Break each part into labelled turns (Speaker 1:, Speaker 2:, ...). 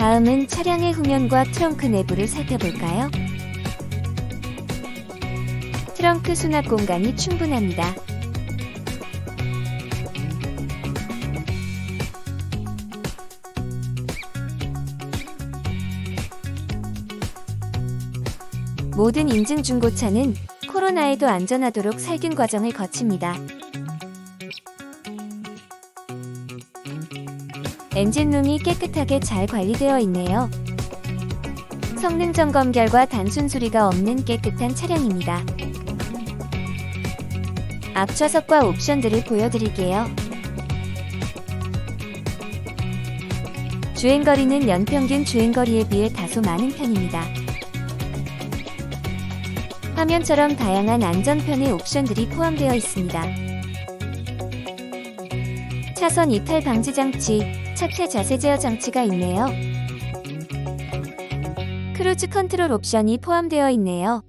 Speaker 1: 다음은 차량의 후면과 트렁크 내부를 살펴볼까요? 트렁크 수납 공간이 충분합니다. 모든 인증 중고차는 코로나에도 안전하도록 살균 과정을 거칩니다. 엔진룸이 깨끗하게 잘 관리되어 있네요. 성능 점검 결과 단순 수리가 없는 깨끗한 차량입니다. 앞 좌석과 옵션들을 보여드릴게요. 주행거리는 연평균 주행거리에 비해 다소 많은 편입니다. 화면처럼 다양한 안전편의 옵션들이 포함되어 있습니다. 차선 이탈 방지 장치, 차체 자세 제어 장치가 있네요. 크루즈 컨트롤 옵션이 포함되어 있네요.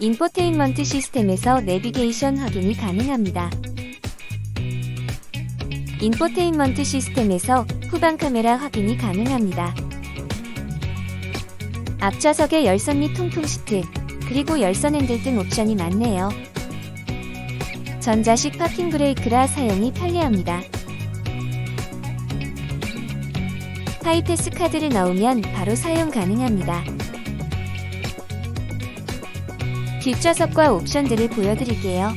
Speaker 1: 인포테인먼트 시스템에서 내비게이션 확인이 가능합니다. 인포테인먼트 시스템에서 후방 카메라 확인이 가능합니다. 앞좌석에 열선 및 통풍 시트, 그리고 열선 핸들 등 옵션이 많네요. 전자식 파킹 브레이크라 사용이 편리합니다. 하이패스 카드를 넣으면 바로 사용 가능합니다. 뒷좌석과 옵션들을 보여드릴게요.